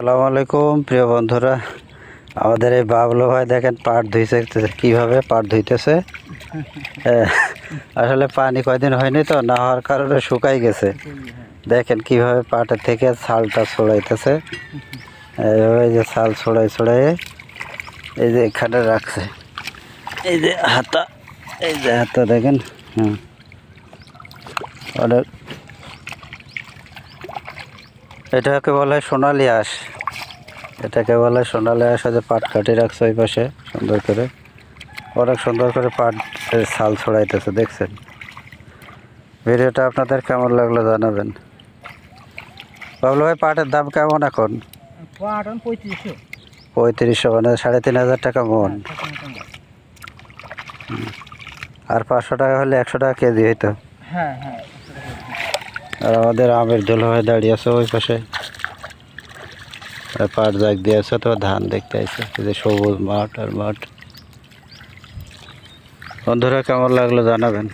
আসসালামু আলাইকুম, প্রিয় বন্ধুরা। আমাদের এই বাবলু ভাই দেখেন পাট ধুইছে কীভাবে পাট ধুইতেছে? আসলে পানি কয়দিন হয়নি তো, না হওয়ার কারণে শুকাই গেছে। দেখেন কীভাবে পাটের থেকে ছালটা ছড়াইতেছে। এইভাবে এই যে ছাল ছড়াই ছড়াই এই যে এখানে রাখছে। এই যে হাতা, এই যে হাতা দেখেন হ্যাঁ। অনেক এটাকে বলা হয় সোনালি আঁশ। এটাকে বলা হয় সোনালি আঁশ। যে পাট কাটি রাখছে ওই পাশে সুন্দর করে। অনেক সুন্দর করে পাট ছাল ছড়াইতেছে দেখছেন? ভিডিওটা আপনাদের কেমন লাগল জানাবেন। বাবলু ভাই পাটের দাম কেমন এখন? পঁয়ত্রিশশো। পঁয়ত্রিশশো মানে সাড়ে তিন হাজার টাকা মন। আর পাঁচশো টাকা হলে একশো টাকা কেজি হইতো। হ্যাঁ হ্যাঁ। আর আমাদের আমের ঝোল হয়ে দাঁড়িয়ে আছে ওই পাশে। আর পাট জাগ দিয়ে আছে তো ধান দেখতে আছে যে সবুজ মাঠ আর মাঠ। বন্ধুরা, কেমন লাগল জানাবেন?